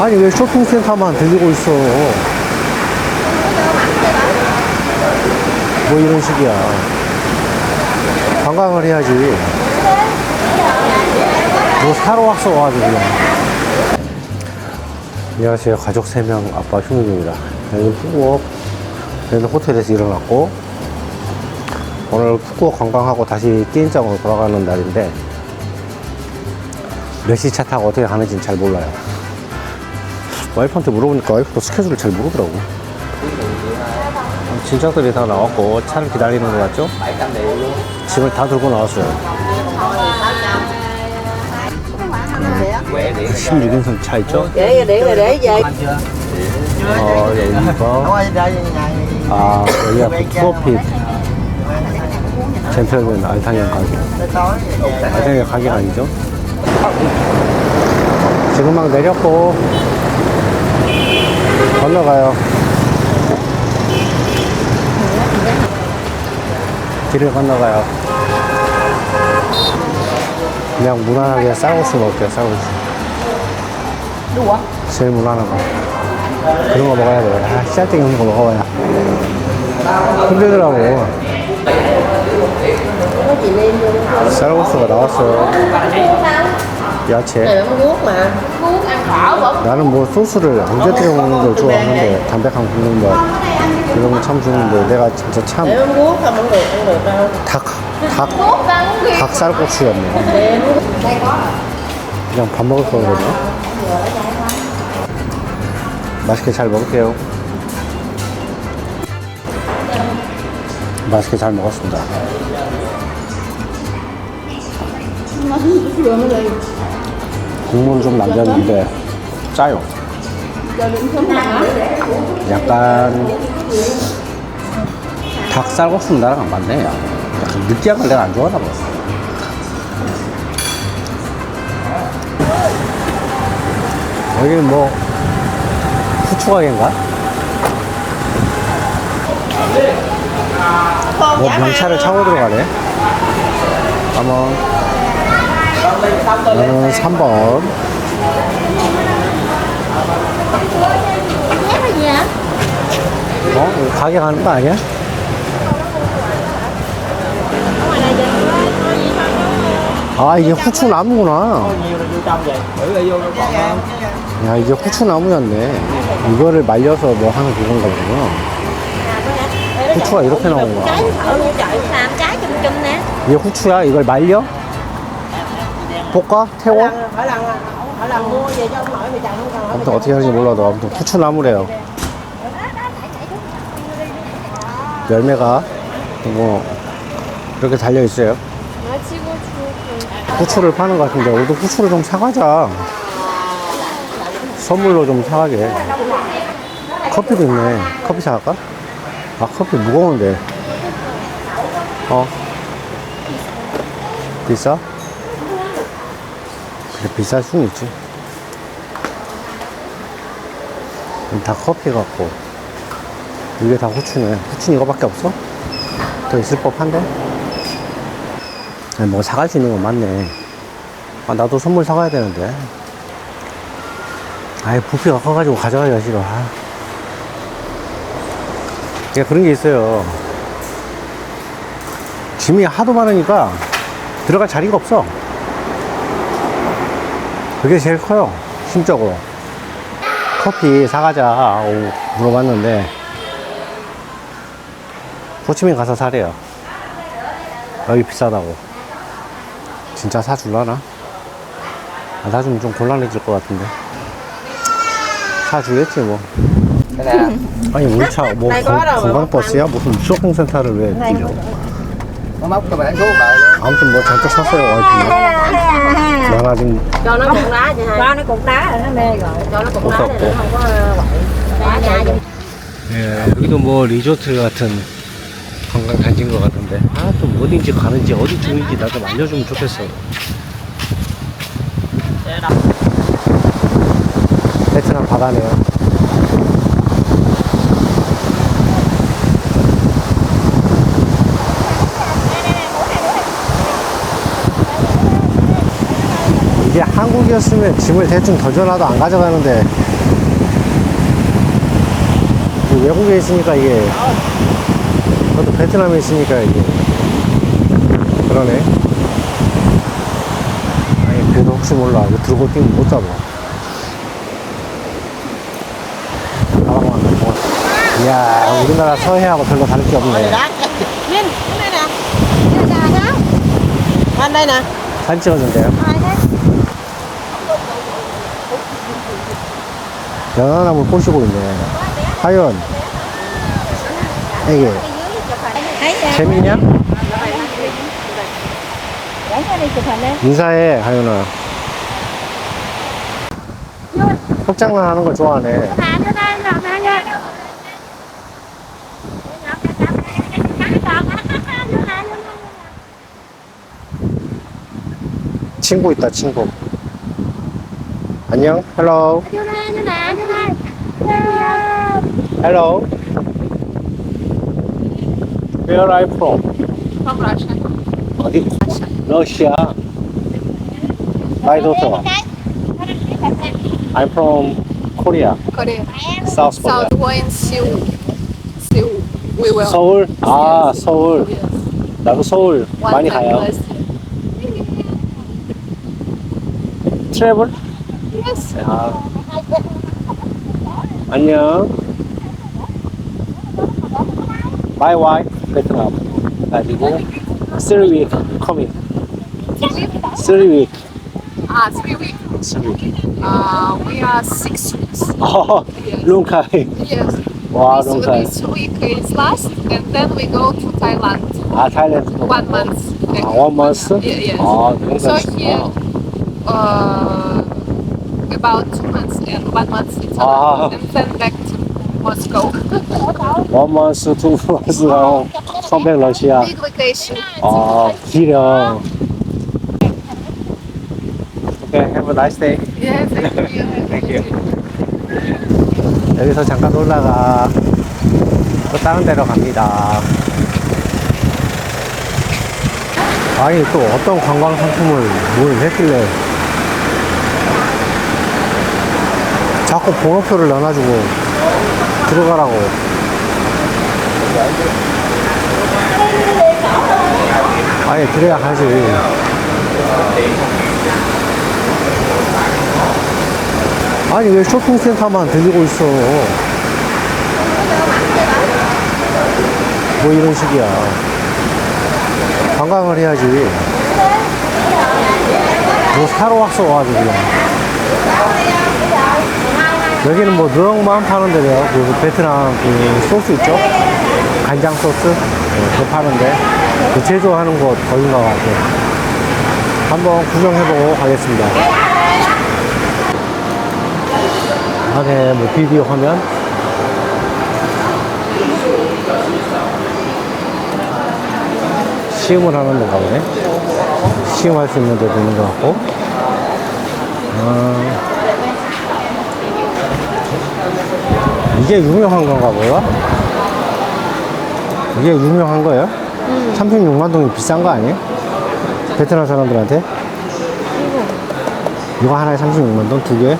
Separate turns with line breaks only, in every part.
아니 왜 쇼핑센터만 들리고 있어? 뭐 이런 식이야. 관광을 해야지. 뭐 사러 왔어 가지고 그냥. 안녕하세요. 가족 3명 아빠 휴민입니다. 여기는 푸꾸옥 여기는 호텔에서 일어났고. 오늘 푸꾸옥 관광하고 다시 띠인장으로 돌아가는 날인데 몇 시 차 타고 어떻게 가는지는 잘 몰라요 와이프한테 물어보니까 와이프도 스케줄을 잘 모르더라고 진작들이 다 나왔고 차를 기다리는 거 같죠? 짐을 다 들고 나왔어요 16인승 차 있죠?
để để để để về
어, 여기가 아, 여기가 프로핏 젠틀맨 알탕형 가게 알탕형 가게 아니죠? 지금 막 내렸고 건너가요 길을 건너가요 그냥 무난하게 쌀국수 먹을게요 쌀국수 제일 무난한 거 그런 거 먹어야 돼. 아, 씨알땡이 없는 거 먹어봐야. 힘들더라고. 쌀국수가 나왔어요. 야채.
này mà
나는 뭐 소스를 안 곁들여 먹는 걸 좋아하는데 담백한 국물 맛 이런 거 참 좋은데 내가 진짜 참 닭, 닭, 닭쌀국수였네. 그냥 밥 먹을 거거든요. 맛있게 잘 먹을게요. 맛있게 잘 먹었습니다. 국물을 좀 남겼는데 짜요. 약간 닭쌀국수는 나랑 안 맞네. 약간 느끼한 걸 내가 안 좋아하나 봐. 여기는 뭐 후추 가게인가? 뭐 명차를 차고 들어가네. 한번 저는 3번 어? 가게 가는 거 아니야? 아 이게 후추 나무구나 야 이게 후추 나무였네 이거를 말려서 뭐 하는 그건가 보구나 후추가 이렇게 나온 거야 이게 후추야? 이걸 말려? 볶아? 태워? 아무튼 어떻게 하는지 몰라도 아무튼 후추 나무래요. 열매가 뭐 이렇게 달려 있어요? 후추를 파는 것 같은데 우리도 후추를 좀 사가자. 선물로 좀 사가게. 커피도 있네. 커피 사갈까? 아 커피 무거운데. 어? 비싸? 그래 비쌀 수는 있지. 다 커피 같고. 이게 다 후추네. 후추는 이거밖에 없어? 더 있을 법한데? 아니, 뭐 사갈 수 있는 건 맞네. 아 나도 선물 사가야 되는데. 아이 부피가 커가지고 가져가기가 싫어 아. 그러니까 그런 게 있어요. 짐이 하도 많으니까 들어갈 자리가 없어 그게 제일 커요 심적으로. 커피 사가자 오, 물어봤는데. 호치민 가서 사래요. 여기 비싸다고. 진짜 사줄라나? 안 사주면 좀 곤란해질 것 같은데. 사주겠지 뭐. 아니 우리 차뭐 관광버스야? 무슨 쇼핑센터를 왜 빌려 아무튼 뭐 잔뜩 샀어요 와이프는 나 지금
cho nó cục đá chị hai cho nó cục đá rồi nó mê rồi cho nó cục đá
없었고.
để nó không có quậy đá nhà
예, 여기도 뭐 리조트 같은 관광 단지인 것 같은데 아 또 어딘지 가는지 어디 중인지 나 좀 알려주면 좋겠어 베트남 바다네요 한국이었으면 짐을 대충 던져놔도 안 가져가는데. 뭐 외국에 있으니까 이게 저도 베트남에 있으니까 이게 그러네. 아니 그래도 혹시 몰라. 이거 들고 뛰면 못 잡아. 안. 이야 우리나라 서해하고 별로 다를 게 없네. 사진 찍어준대요 연하나물 꼬시고 있네 하연 이게
đi.
인사해 하연아 ốc 하는 걸 좋아하네. 친구 있다 친구 안녕 헬로. 헬로 Where are you from?
Rồi sao?
어디? 러시아 My daughter I'm from Korea
Korea.
South Korea
South one in Seoul. Seoul. We will.
서울? 아 서울 나도 서울 많이 가요. 트래블?
Yes.
아. 안녕. My wife, 베트남. 가지고 three week coming. Three week.
Ah, three weeks.
Three week.
Uh, we are six weeks.
어, long time.
Yes.
와,
this,
long time.
this week is last, and then we go to Thailand.
아, 타일랜드.
One month.
아, one month?
Yeah, yes.
아, 너무
So
맛있다.
here, uh, about two months and one month in
Ah.
Thailand, and then back to Moscow.
One month, two months, 어, 컴백 러시아.
Big vacation.
아, 길어. Okay, have a nice day.
Yeah, thank you.
Thank you. 여기서 잠깐 또 다른 데로 갑니다. 아니 또 어떤 관광 상품을 뭘 했길래 자꾸 번호표를 넣어가지고 들어가라고. 아예 그래야 하지. 아니 왜 쇼핑센터만 들리고 있어? 뭐 이런 식이야. 관광을 해야지. 뭐 사러 왔어 와가지고 여기는 뭐 누렁만 파는 데래요. 그 베트남 그 소스 있죠? 간장 소스? 네, 그거 파는데. 그 제조하는 곳 거긴 것 같아요. 한번 구경해보고 가겠습니다. 안에 뭐 비디오 화면? 시음을 하는 데가 보네. 시음할 수 있는 데도 있는 것 같고. 아, 이게 유명한 건가 보요 이게 유명한 거예요? 36만 동이 비싼 거 아니에요? 베트남 사람들한테? 이거 하나에 36만 동? 두 개?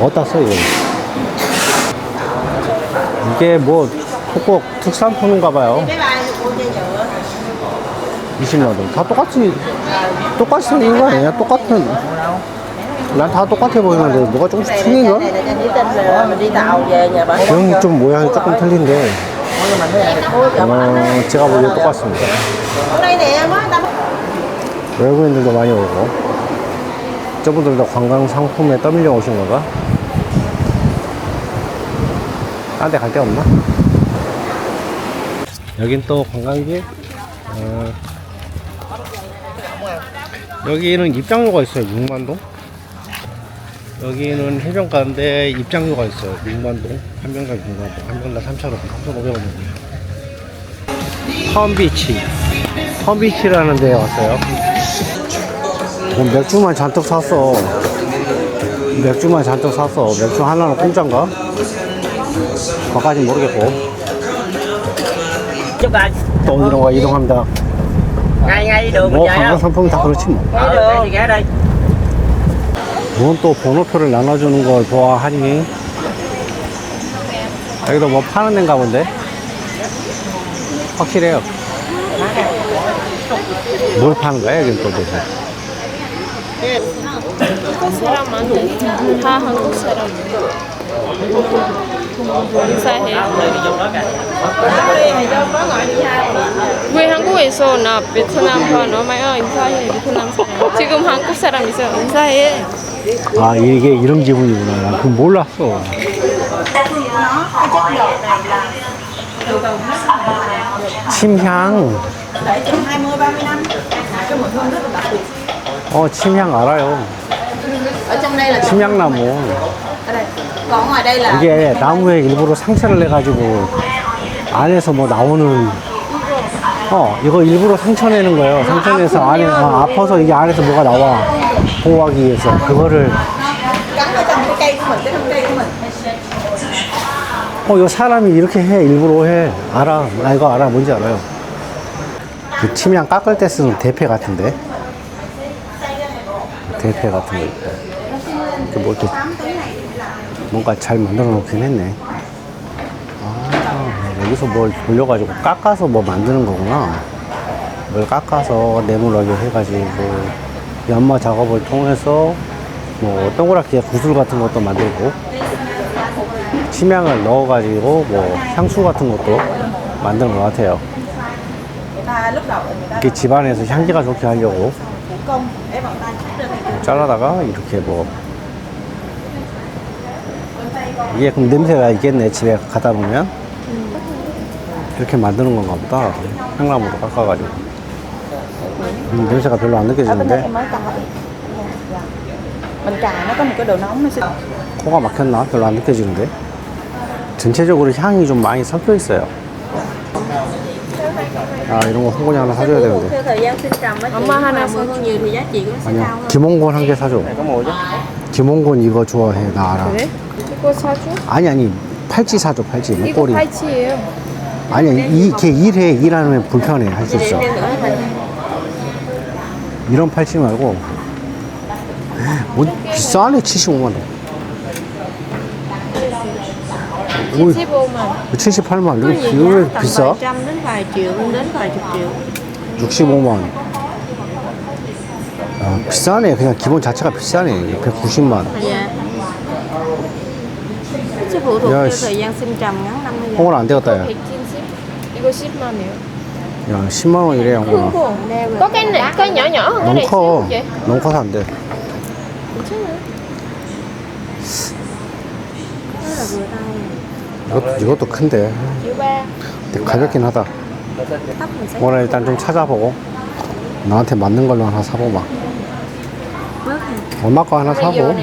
어디다 써 이거 이게 뭐 톡톡 특산품인가 봐요 20만 원. 다 똑같이 똑같이 생긴 거 아니야? 똑같은 난 다 똑같아 보이는데 뭐가 조금씩 틀린 거?
Này là trên tin là mình đi tàu về nhà bạn.
모양이 좀 모양이 조금 틀린데 어, 제가 보기에 똑같습니다 외국인들도 많이 오고 저분들도 관광 상품에 떠밀려 오신 건가? 딴 데 갈 데 없나? 여긴 또 관광지? 어, 여기는 입장료가 있어요 6만동 여기는 해변가인데 입장료가 있어요 6만동 한 명당 6만동 한 명당 3,000원 3,500원 정도 펌비치 펌비치라는 데에 왔어요 뭐 맥주만 잔뜩 샀어. 맥주만 잔뜩 샀어. 맥주 하나는 공짜인가? 그까지 모르겠고. 또 이런 거 이동합니다. 뭐 관광? 상품이 다 그렇지 뭐. 뭔또 번호표를 나눠주는 걸 보아하니 여기도 뭐 파는 데인가 본데? 확실해요. 뭘 파는 거야, 여긴 또 도대체?
한국 사람 많네. 다 한국 사람. 인사해. 왜 한국에서 나 베트남 봐? 너 말어 인사해. 베트남 사람. 지금 한국 사람 있어. 인사해.
아, 이게 이런 기분이구나. 나 그건 몰랐어. 침향. 어, 침향 알아요. 침향나무. 이게 나무에 일부러 상처를 내 가지고 안에서 뭐 나오는 어 이거 일부러 상처 내는 거예요. 상처 내서 안에 어, 아파서 이게 안에서 뭐가 나와. 보호하기 위해서. 그거를. 어 이거 사람이 이렇게 해. 일부러 해. 알아. 나 이거 알아. 뭔지 알아요. 그 침향 깎을 때 쓰는 대패 같은데. 대패 같은 거 있고 뭐 이렇게 뭔가 잘 만들어 놓긴 했네. 아 여기서 뭘 돌려가지고 깎아서 뭐 만드는 거구나 뭘 깎아서 네모나게 해가지고 연마 작업을 통해서 뭐 동그랗게 구슬 같은 것도 만들고 침향을 넣어가지고 뭐 향수 같은 것도 만드는 것 같아요. 이렇게 집안에서 향기가 좋게 하려고 잘라다가 이렇게 뭐 이게 그럼 냄새가 있겠네 집에 갖다 놓으면 이렇게 만드는 건가 보다. 향나무로 깎아가지고. 음, 냄새가 별로 안
ở bên đây
느껴지는데?
em mới cài dạ. mình cài nó có một cái độ nóng nó sẽ
코가 막혔나? 별로 안 느껴지는데? 전체적으로 향이 좀 많이 섞여 있어요. 아 이런 거 홍곤이 하나 사줘야 되는데
theo thời gian sinh trầm á chị
엄마 하나
mà mua nhiều thì giá trị cũng sẽ cao
아니야
hơn
김홍곤 한 개 사줘. 김홍곤 이거 좋아해 나 알아
그래? 이거 사줘?
아니 아니. 팔찌 사줘 팔찌.
이거
목걸이.
팔찌예요.
아니 아니 이 걔 일해 일하면 불편해 할 수 있어 이런 팔찌 말고 뭐 비싸네 75만 원 오,
15만.
78만
có
이거,
tầm
비싸?
vài trăm đến vài triệu đến vài chục triệu
65만 원 아, 비싸네 그냥 기본 자체가 비싸네 190만
dạ sẽ phụ thuộc
Dạ,
theo
s-
thời gian sinh trầm ngắn năm mươi
홍은 안 되겠다 야,
170. 이거 10만이에요.
야 10만 원이래
có cái này cái nhỏ nhỏ hơn
너무
này
커.
vậy.
너무 커서 안돼.
là vừa tay
이것도, 이것도 큰데.
ba.
근데 가볍긴 하다. 오늘 일단 좀 찾아보고. 나한테 맞는 걸로 하나 사보마 엄마 거 하나 사고.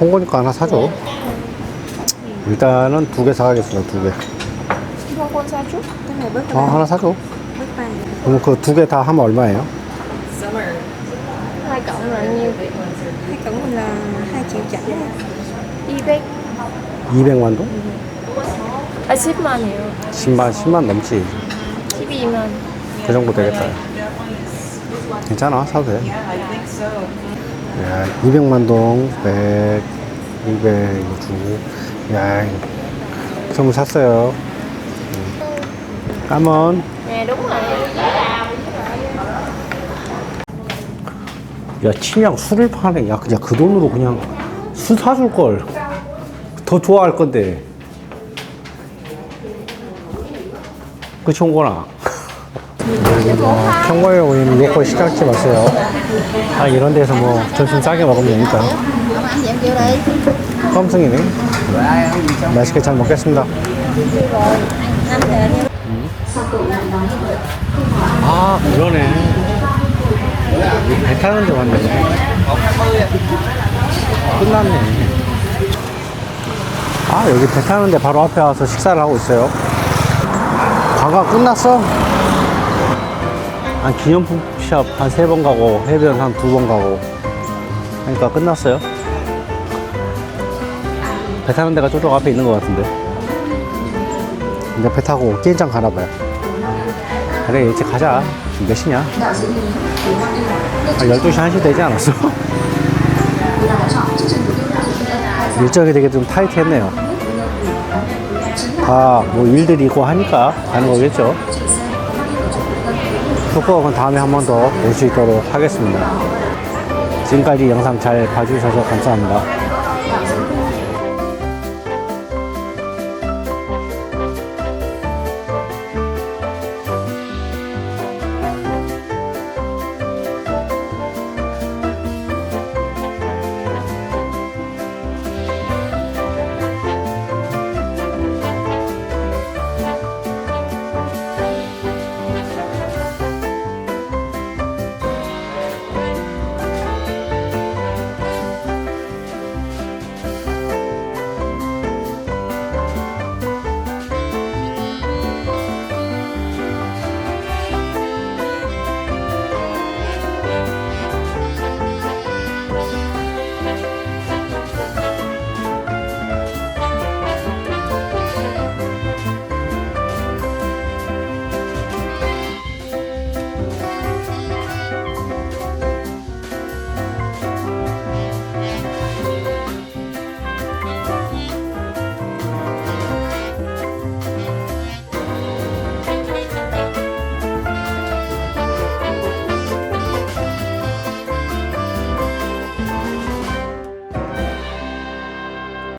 홍건이 거 하나 사줘. 일단은 두 개 사가겠습니다 두 개
Chút.
cái này bớt
어, 하나 사줘
bớt tay
그럼 그 두 개 다 하면 얼마예요?
Hai cộng là nhiêu vậy?
cái tổng mình là hai triệu chẵn
200.
200만 동?
아 10만이에요.
10만, 10만 넘지
12만.
그 정도 되겠다 괜찮아 사도 돼 야, 200만 동 100, 200 이거 주고 야, 선물 샀어요 음. 까먼
Nè đúng rồi.
야 침향 술을 파네. 야 그냥 그 돈으로 그냥 술 사줄 걸. 더 좋아할 건데. 그치 홍건아. 평범해 보이는 로컬 시장집 왔어요. 아 이런 데서 뭐 점심 싸게 먹으면 되니까. 껌승이네. 맛있게 잘 먹겠습니다. 음. 아 그러네. 이배 타는 데 왔네. 끝났네. 아 여기 배 타는데 바로 앞에 와서 식사를 하고 있어요. 관광 끝났어? 한 기념품 샵 한 세 번 가고 해변 한 두 번 가고. 하니까 끝났어요. 배 타는 데가 저쪽 앞에 있는 것 같은데. 이제 배 타고 게임장 가나 봐요 그래 일찍 가자 지금 몇 시냐? 아, 12시 1시 되지 않았어? 일정이 되게 좀 타이트했네요 다뭐 일들이 있고 하니까 가는 거겠죠. 후쿠오카는 다음에 한 번 더 올 수 있도록 하겠습니다. 지금까지 영상 잘 봐주셔서 감사합니다.